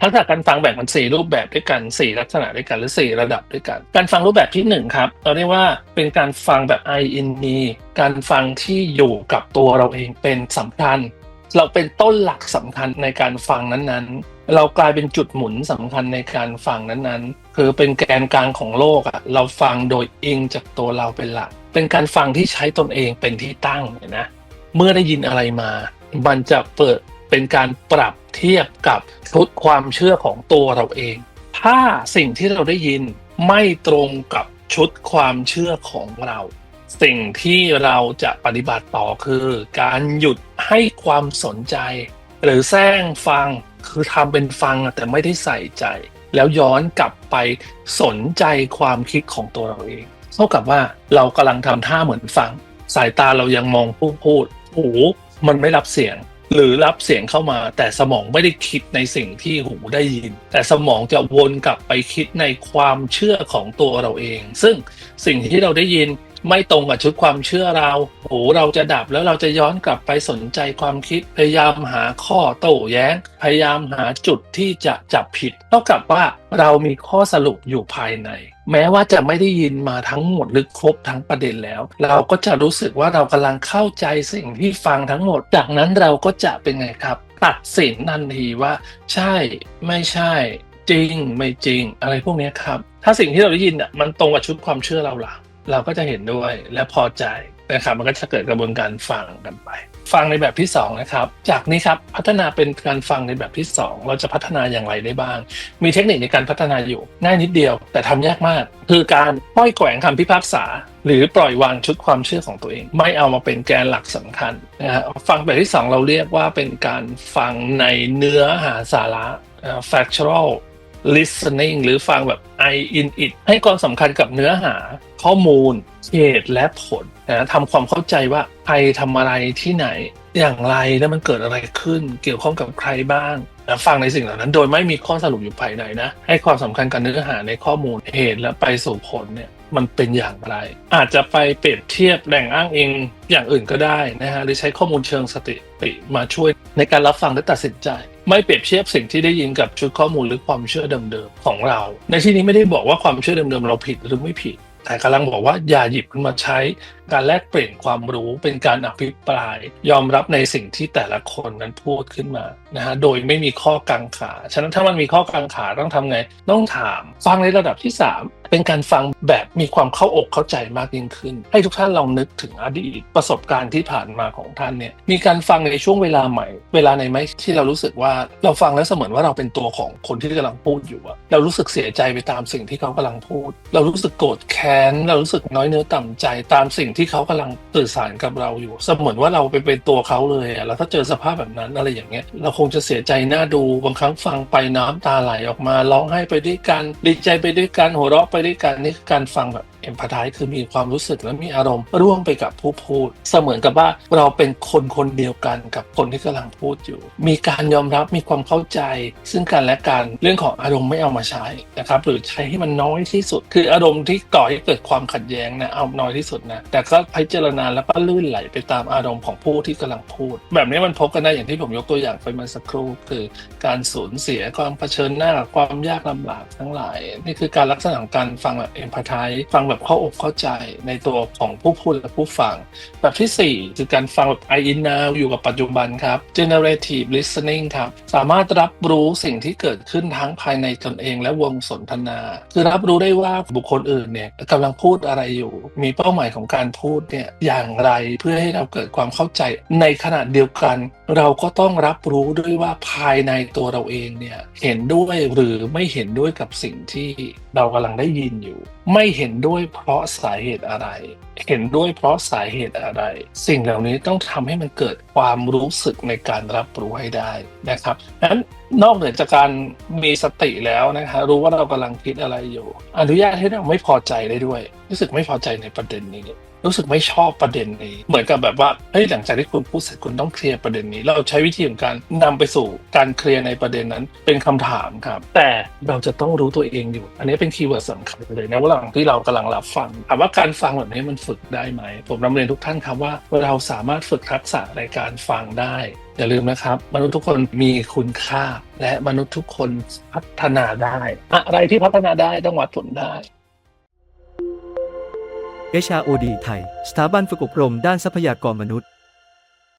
ทักษะการฟังแบ่งเป็นสี่รูปแบบด้วยกันสี่ลักษณะด้วยกันหรือสี่ระดับด้วยกัน การฟังรูปแบบที่หนึ่งครับ เราเรียกว่าเป็นการฟังแบบ I in me การฟังที่อยู่กับตัวเราเองเป็นสำคัญ เราเป็นต้นหลักสำคัญในการฟังนั้นๆ เรากลายเป็นจุดหมุนสำคัญในการฟังนั้นๆ คือเป็นแกนกลางของโลกอะเราฟังโดยอิงจากตัวเราเป็นหลัก เป็นการฟังที่ใช้ตนเองเป็นที่ตั้งนะเมื่อได้ยินอะไรมา มันจะเปิด เป็นการปรับเทียบกับชุดความเชื่อของตัวเราเอง ถ้าสิ่งที่เราได้ยินไม่ตรงกับชุดความเชื่อของเรา สิ่งที่เราจะปฏิบัติต่อคือ การหยุดให้ความสนใจ หรือแซงฟังคือทำเป็นฟังแต่ไม่ได้ใส่ใจ แล้วย้อนกลับไปสนใจความคิดของตัวเราเองเท่ากับว่าเรากำลังทำท่าเหมือนฟัง สายตาเรายังมองผู้พูดหูมันไม่รับเสียง หรือรับเสียงเข้ามา แต่สมองไม่ได้คิดในสิ่งที่หูได้ยิน แต่สมองจะวนกลับไปคิดในความเชื่อของตัวเราเอง ซึ่งสิ่งที่เราได้ยินไม่ตรงกับชุดความเชื่อเราหูเราจะดับแล้วเราจะย้อนกลับไปสนใจความคิด พยายามหาข้อโต้แย้ง พยายามหาจุดที่จะจับผิดเท่ากับว่าเรามีข้อสรุปอยู่ภายใน แม้ว่าจะไม่ได้ยินมาทั้งหมดหรือครบทั้งประเด็นแล้ว เราก็จะรู้สึกว่าเรากำลังเข้าใจสิ่งที่ฟังทั้งหมด จากนั้นเราก็จะเป็นไงครับ ตัดสินทันทีว่า ใช่ไม่ใช่ จริงไม่จริง อะไรพวกนี้ครับ ถ้าสิ่งที่เราได้ยินอะมันตรงกับชุดความเชื่อเราล่ะ เราก็จะเห็นด้วยและพอใจ นะครับมันก็จะเกิดกระบวนการฟังกันไป ฟังในแบบที่สองนะครับจากนี้ครับพัฒนาเป็นการฟังในแบบที่สองเราจะพัฒนาอย่างไรได้บ้าง มีเทคนิคในการพัฒนาอยู่ง่ายนิดเดียว แต่ทำยากมาก คือการป้อยแขวงคำพิพากษา หรือปล่อยวางชุดความเชื่อของตัวเอง ไม่เอามาเป็นแกนหลักสำคัญนะฮะฟังแบบที่สองเราเรียกว่าเป็นการฟังในเนื้อหาสาระ factual listening หรือฟังแบบ I in it ให้ความสำคัญกับเนื้อหา ข้อมูลเหตุและผลนะทำความเข้าใจว่าใครทำอะไรที่ไหน อย่างไรแล้วมันเกิดอะไรขึ้น เกี่ยวข้องกับใครบ้างนะฟังในสิ่งเหล่านั้น โดยไม่มีข้อสรุปอยู่ภายในนะ ให้ความสำคัญกับเนื้อหาในข้อมูลเหตุและไปสู่ผลเนี่ยมันเป็นอย่างไร อาจจะไปเปรียบเทียบแหล่งอ้างอิงอย่างอื่นก็ได้นะฮะหรือใช้ข้อมูลเชิงสติติมาช่วยในการรับฟังและตัดสินใจ ไม่เปรียบเทียบสิ่งที่ได้ยินกับชุดข้อมูลหรือความเชื่อเดิมๆของเรา ในที่นี้ไม่ได้บอกว่าความเชื่อเดิมๆเราผิดหรือไม่ผิด แต่กำลังบอกว่าอย่าหยิบขึ้นมาใช้ การแลกเปลี่ยนความรู้เป็นการอภิปราย ยอมรับในสิ่งที่แต่ละคนนั้นพูดขึ้นมานะฮะโดยไม่มีข้อกังขา ฉะนั้นถ้ามันมีข้อกังขาต้องทำไง ต้องถาม ฟังในระดับที่ 3 เป็นการฟังแบบมีความเข้าอกเข้าใจมากยิ่งขึ้น ให้ทุกท่านลองนึกถึงอดีตประสบการณ์ที่ผ่านมาของท่านเนี่ยมีการฟังในช่วงเวลาใหม่ เวลาในไหมที่เรารู้สึกว่าเราฟังแล้วเสมือนว่าเราเป็นตัวของคนที่กำลังพูดอยู่อะเรารู้สึกเสียใจไปตามสิ่งที่เขากำลังพูด เรารู้สึกโกรธแค้นเรารู้สึกน้อยเนื้อต่ำใจตามสิ่งที่เขากำลังสื่อสารกับเราอยู่ เสมือนว่าเราไปเป็นตัวเขาเลยอะแล้วถ้าเจอสภาพแบบนั้นอะไรอย่างเงี้ยเราคงจะเสียใจหน้าดูบางครั้งฟังไปน้ำตาไหลออกมาร้องไห้ไปด้วยกันดีใจไปด้วยกันหัวเราะไปด้วยกันนี่คือการฟังแบบ เอ็มพัทายคือมีความรู้สึกและมีอารมณ์ร่วมไปกับผู้พูด เสมือนกับว่าเราเป็นคนคนเดียวกันกับคนที่กำลังพูดอยู่ มีการยอมรับมีความเข้าใจ ซึ่งกันและกันเรื่องของอารมณ์ไม่เอามาใช้นะครับหรือใช้ให้มันน้อยที่สุด คืออารมณ์ที่ก่อให้เกิดความขัดแย้งนะเอาน้อยที่สุดนะแต่ก็พิจารณาแล้วก็ลื่นไหลไปตามอารมณ์ของผู้ที่กำลังพูด แบบนี้มันพบกันได้อย่างที่ผมยกตัวอย่างไปเมื่อสักครู่คือการสูญเสียความเผชิญหน้ากับความยากลำบากทั้งหลาย นี่คือการลักษณะของการฟังแบบเอ็มพัทายฟังแบบเข้าอกเข้าใจในตัวของผู้พูดและผู้ฟัง แบบที่ 4 คือการฟังแบบ I in now อยู่กับปัจจุบันครับ generative listening ครับ สามารถรับรู้สิ่งที่เกิดขึ้นทั้งภายในตนเองและวงสนทนา คือรับรู้ได้ว่าบุคคลอื่นเนี่ยกำลังพูดอะไรอยู่ มีเป้าหมายของการพูดเนี่ยอย่างไรเพื่อให้เราเกิดความเข้าใจในขณะเดียวกัน เราก็ต้องรับรู้ด้วยว่าภายในตัวเราเองเนี่ยเห็นด้วยหรือไม่เห็นด้วยกับสิ่งที่เรากำลังได้ยินอยู่ ไม่เห็นด้วยเพราะสาเหตุอะไร เห็นด้วยเพราะสาเหตุอะไร สิ่งเหล่านี้ต้องทำให้มันเกิดความรู้สึกในการรับรู้ให้ได้นะครับนั้นนอกเหนือจากการมีสติแล้วนะคะรู้ว่าเรากำลังคิดอะไรอยู่ อนุญาตให้เราไม่พอใจได้ด้วย รู้สึกไม่พอใจในประเด็นนี้ รู้สึกไม่ชอบประเด็นนี้ เหมือนกับแบบว่าเฮ้ยหลังจากที่คุณพูดเสร็จคุณต้องเคลียร์ประเด็นนี้ เราใช้วิธีของการนำไปสู่การเคลียร์ในประเด็นนั้น เป็นคำถามครับ แต่เราจะต้องรู้ตัวเองอยู่ อันนี้เป็นคีย์เวิร์ดสำคัญเลยนะว่าหลังที่เรากำลังรับฟังถามว่าการฟังแบบนี้มันฝึกได้ไหม ผมนำเรียนทุกท่านครับว่าเราสามารถฝึกทักษะในการฟังได้ อย่าลืมนะครับ มนุษย์ทุกคนมีคุณค่า และมนุษย์ทุกคนพัฒนาได้ อะไรที่พัฒนาได้ต้องวัดผลได้ HROD ไทย สถาบันฝึกอบรมด้านทรัพยากรมนุษย์